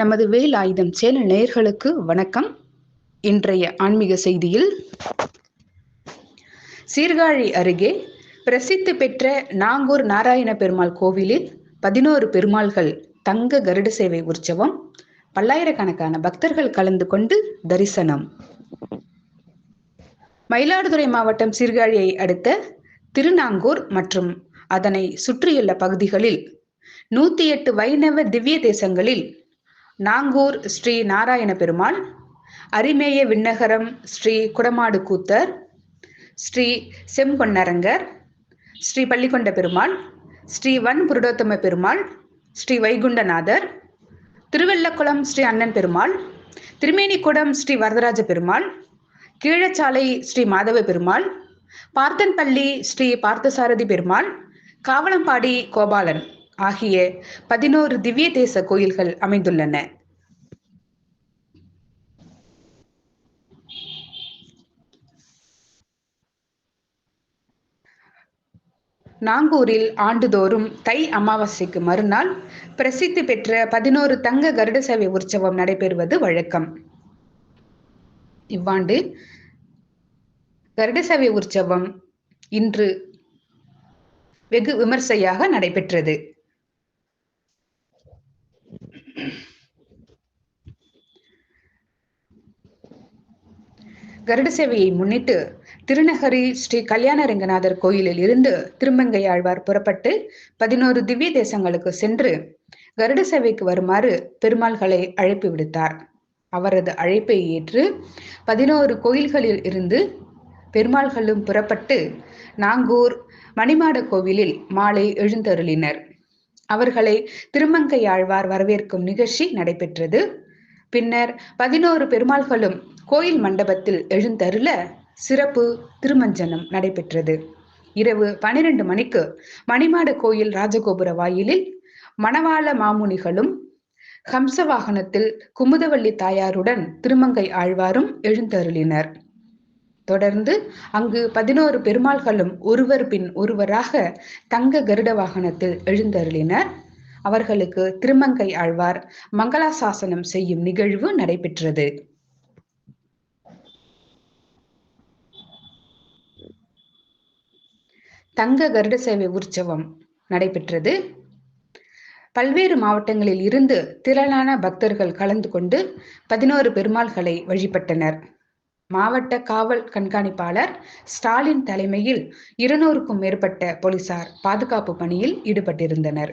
நமது வேல் ஆயுதம் சேனல் நேயர்களுக்கு வணக்கம். இன்றைய ஆன்மீக செய்தியில் சீர்காழி அருகே பிரசித்தி பெற்ற நாங்கூர் நாராயண பெருமாள் கோவிலில் பதினோரு பெருமாள்கள் தங்க கருட சேவை உற்சவம் பல்லாயிரக்கணக்கான பக்தர்கள் கலந்து கொண்டு தரிசனம். மயிலாடுதுறை மாவட்டம் சீர்காழியை அடுத்த திருநாங்கூர் மற்றும் அதனை சுற்றியுள்ள பகுதிகளில் நூத்தி எட்டு வைணவ திவ்ய தேசங்களில் நாங்கூர் ஸ்ரீ நாராயண பெருமாள் அரிமேய விண்ணகரம் ஸ்ரீ குடமாடு கூத்தர் ஸ்ரீ செம்பொன்னரங்கர் ஸ்ரீ பள்ளிக்கொண்ட பெருமாள் ஸ்ரீ வன் புருடோத்தம பெருமாள் ஸ்ரீ வைகுண்டநாதர் திருவெல்லக்குளம் ஸ்ரீ அண்ணன் பெருமாள் திருமேனிக்குடம் ஸ்ரீ வரதராஜ பெருமாள் கீழச்சாலை ஸ்ரீ மாதவ பெருமாள் பார்த்தன்பள்ளி ஸ்ரீ பார்த்தசாரதி பெருமாள் காவலம்பாடி கோபாலன். ஆகிய பதினோரு திவ்ய தேச கோயில்கள் அமைந்துள்ளன. நாங்கூரில் ஆண்டுதோறும் தை அமாவாசைக்கு மறுநாள் பிரசித்தி பெற்ற பதினோரு தங்க கருட சேவை உற்சவம் நடைபெறுவது வழக்கம். இவ்வாண்டு கருட சேவை உற்சவம் இன்று வெகு விமர்சையாக நடைபெற்றது. கருட சேவையை முன்னிட்டு திருநகரி ஸ்ரீ கல்யாண ரங்கநாதர் கோயிலில் இருந்து திருமங்கை ஆழ்வார் புறப்பட்டு பதினோரு திவ்ய தேசங்களுக்கு சென்று கருட சேவைக்கு வருமாறு பெருமாள்களை அழைப்பு விடுத்தார். அவரது அழைப்பை ஏற்று பதினோரு கோயில்களில் இருந்து பெருமாள்களும் புறப்பட்டு நாங்கூர் மணிமாட கோவிலில் மாலை எழுந்தருளினர். அவர்களை திருமங்கை ஆழ்வார் வரவேற்கும் நிகழ்ச்சி நடைபெற்றது. பின்னர் பதினோரு பெருமாள்களும் கோயில் மண்டபத்தில் எழுந்தருள சிறப்பு திருமஞ்சனம் நடைபெற்றது. இரவு பனிரெண்டு மணிக்கு மணிமாட கோயில் ராஜகோபுர வாயிலில் மணவாள மாமுனிகளும் ஹம்ச வாகனத்தில் குமுதவள்ளி தாயாருடன் திருமங்கை ஆழ்வாரும் எழுந்தருளினர். தொடர்ந்து அங்கு பதினோரு பெருமாள்களும் ஒருவர் பின் ஒருவராக தங்க கருட வாகனத்தில் எழுந்தருளினர். அவர்களுக்கு திருமங்கை ஆழ்வார் மங்களாசாசனம் செய்யும் நிகழ்வு நடைபெற்றது. தங்க கருட சேவை உற்சவம் நடைபெற்றது. பல்வேறு மாவட்டங்களில் இருந்து திரளான பக்தர்கள் கலந்து கொண்டு பதினோரு பெருமாள்களை வழிபட்டனர். மாவட்ட காவல் கண்காணிப்பாளர் ஸ்டாலின் தலைமையில் இருநூறுக்கும் மேற்பட்ட போலீசார் பாதுகாப்பு பணியில் ஈடுபட்டிருந்தனர்.